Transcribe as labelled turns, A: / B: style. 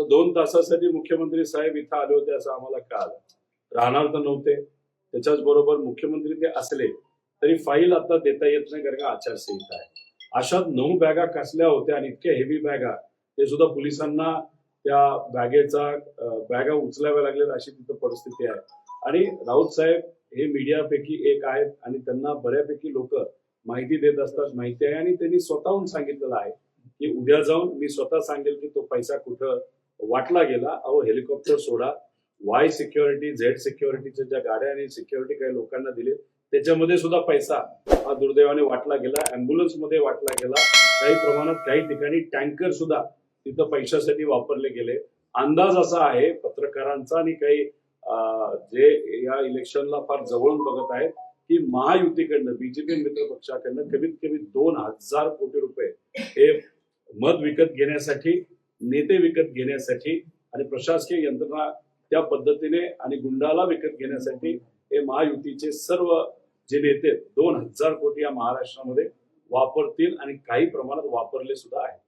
A: तर दोन तासासाठी मुख्यमंत्री साहेब इथं आले होते असं आम्हाला कळालं. राहणार तर नव्हते. त्याच्याच बरोबर मुख्यमंत्री ते असले तरी फाईल आता देता येत नाही कारण का आचारसंहिता आहे. अशात नऊ बॅगा कसल्या होत्या आणि इतक्या हेवी बॅगा ते सुद्धा पोलिसांना त्या बॅगेचा बॅगा उचलाव्या लागल्या अशी तिथं परिस्थिती आहे. आणि राऊत साहेब हे मीडियापैकी एक आहेत आणि त्यांना बऱ्यापैकी लोक माहिती देत असतात माहिती आहे. आणि त्यांनी स्वतःहून सांगितलेलं आहे की उद्या जाऊन मी स्वतः सांगेल की तो पैसा कुठं वाटला गेला अहो हेलिकॉप्टर सोडा. वाय सिक्युरिटी झेड सिक्युरिटीच्या ज्या गाड्या आणि सिक्युरिटी काही लोकांना दिले त्याच्यामध्ये सुद्धा पैसा हा दुर्दैवाने वाटला गेला अँब्युलन्समध्ये वाटला गेला. काही प्रमाणात काही ठिकाणी टँकर सुद्धा तिथं पैशासाठी वापरले गेले. अंदाज असा आहे पत्रकारांचा आणि काही जे या इलेक्शनला फार जवळून बघत आहेत की महायुतीकडनं बीजेपी मित्र पक्षाकडनं कमीत कमी दोन हजार कोटी रुपये हे मत विकत घेण्यासाठी नेते विकत घेण्यासाठी आणि प्रशासकीय यंत्रणा त्या पद्धतीने आणि गुंडाला विकत घेण्यासाठी हे महायुतीचे सर्व जे नेते दोन हजार कोटी या महाराष्ट्रामध्ये वापरतील आणि काही प्रमाणात वापरले सुद्धा आहेत.